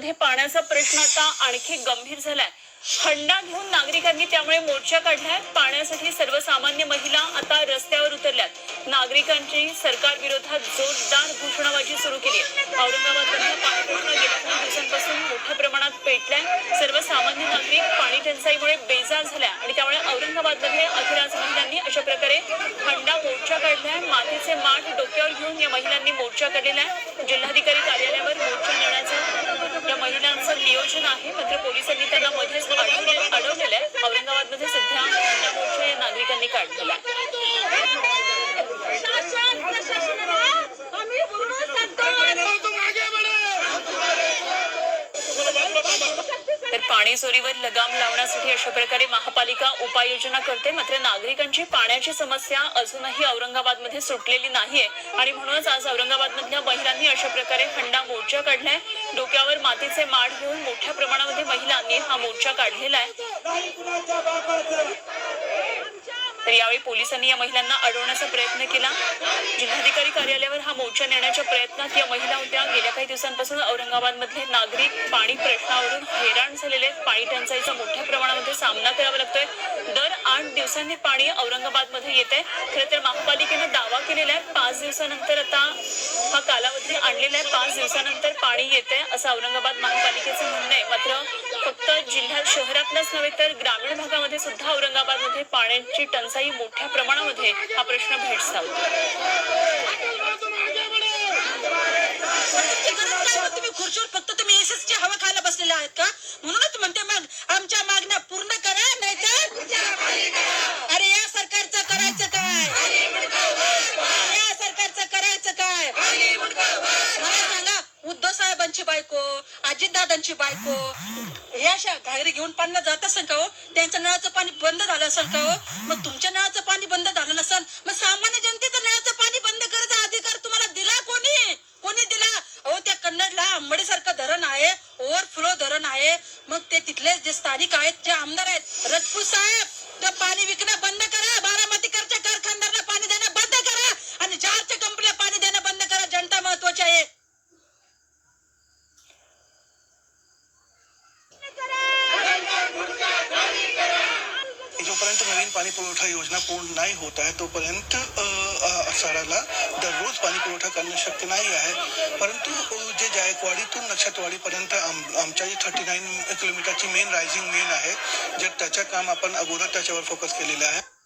औरंगाबादमध्ये पाण्याचा प्रश्न आता आणखी गंभीर झालाय. हंडा घेऊन नागरिकांनी त्यामुळे मोर्चा काढलाय. पाण्यासाठी सर्वसामान्य महिला आता रस्त्यावर उतरल्यात. नागरिकांची सरकार विरोधात जोरदार घोषणाबाजी सुरू केली आहे. गेल्या दिवसांपासून मोठ्या प्रमाणात पेटलाय. सर्वसामान्य नागरिक पाणी टंचाईमुळे बेजार झाल्या आणि त्यामुळे औरंगाबादमध्ये अखेर महिलांनी अशा प्रकारे हंडा मोर्चा काढलाय. मातीचे माठ डोक्यावर घेऊन या महिलांनी मोर्चा काढलेला आहे. जिल्हाधिकारी कार्यालयावर मोर्चा आयोजन आहे. मात्र पोलिसांनी त्यांना मध्येच अडवलेलं आहे. औरंगाबादमध्ये सध्या मोर्चा नागरिकांनी काढलेला आहे. पाणीचोरीवर पाणी चोरीवर लगाम लावण्यासाठी अशा प्रकारे महापालिका उपाययोजना करते. मात्र नागरिकांची पाण्याची समस्या अजूनही औरंगाबादमध्ये सुटलेली नाहीये. आणि म्हणूनच आज औरंगाबादमधल्या महिलांनी अशा प्रकारे हंडा मोर्चा काढलाय. डोक्यावर मातीचे माठ घेऊन मोठ्या प्रमाणामध्ये महिलांनी हा मोर्चा काढलेला आहे. यावेळी पोलिसांनी या महिलांना अडवण्याचा प्रयत्न केला. जिल्हाधिकारी कार्यालयावर हा मोर्चा नेण्याच्या प्रयत्नात या महिला होत्या. गेल्या काही दिवसांपासून औरंगाबादमधले नागरिक पाणी प्रश्नावरून हैराण झालेले आहेत. पाणी टंचाईचा मोठ्या प्रमाणामध्ये सामना करावा लागतोय. दर आठ दिवसांनी पाणी औरंगाबादमध्ये येत आहे खरं तर महापालिकेनं दावा केलेला आहे. पाच दिवसानंतर आता हा गेल्या पाच दिवसानंतर पाणी येते असं औरंगाबाद महापालिकेचं म्हणणं आहे. मात्र फक्त जिल्ह्यात शहरातलाच नव्हे तर ग्रामीण भागामध्ये सुद्धा औरंगाबादमध्ये पाण्याची टंचाई मोठ्या प्रमाणामध्ये हा प्रश्न भेडसावतो तुम्ही खुर्चीवर फक्त तुम्ही एसएसची हवा खायला बसलेला आहेत का? म्हणूनच म्हणते मग आमच्या मागण्या पूर्ण करा नाहीतर अरे या सरकारचं करायचं काय या सरकारचं करायचं काय मला सांगा उद्धव साहेबांची बायको अजितदादांची बायको हे अशा घागरी घेऊन पाण्याला जात असेल का हो? त्यांच्या नळाचं पाणी बंद झालं असेल का हो? मग तुमच्या नळाचं पाणी बंद झालं नसेल मग सामान्य जनतेचं नळाचं पाणी बंद करायचा अधिकार तुम्हाला दिला कोणी? कोणी दिला? अहो त्या कन्नडला आंबडे सारखं धरण आहे ओव्हरफ्लो धरण आहे. मग ते तिथले जे स्थानिक आहेत जे आमदार आहेत रजपूत साहेब ते पाणी विकणं बंद करा बारामतीकरच्या कारखानदारांना पाणी देणं बंद करा आणि चारच्या कंपनीला पाणी देणं बंद करा जनता महत्वाची आहे जोपर्यंत नवीन पाणी पुरवठा योजना पूर्ण नाही होत आहे. तोपर्यंत अ, दररोज पाणी पुरवठा करणं शक्य नाही आहे. परंतु जे जायकवाडीतून नक्षतवाडीपर्यंत आम आमच्या जी थर्टी नाईन किलोमीटरची मेन रायझिंग मेन आहे जर त्याचं काम आपण अगोदर त्याच्यावर फोकस केलेलं आहे.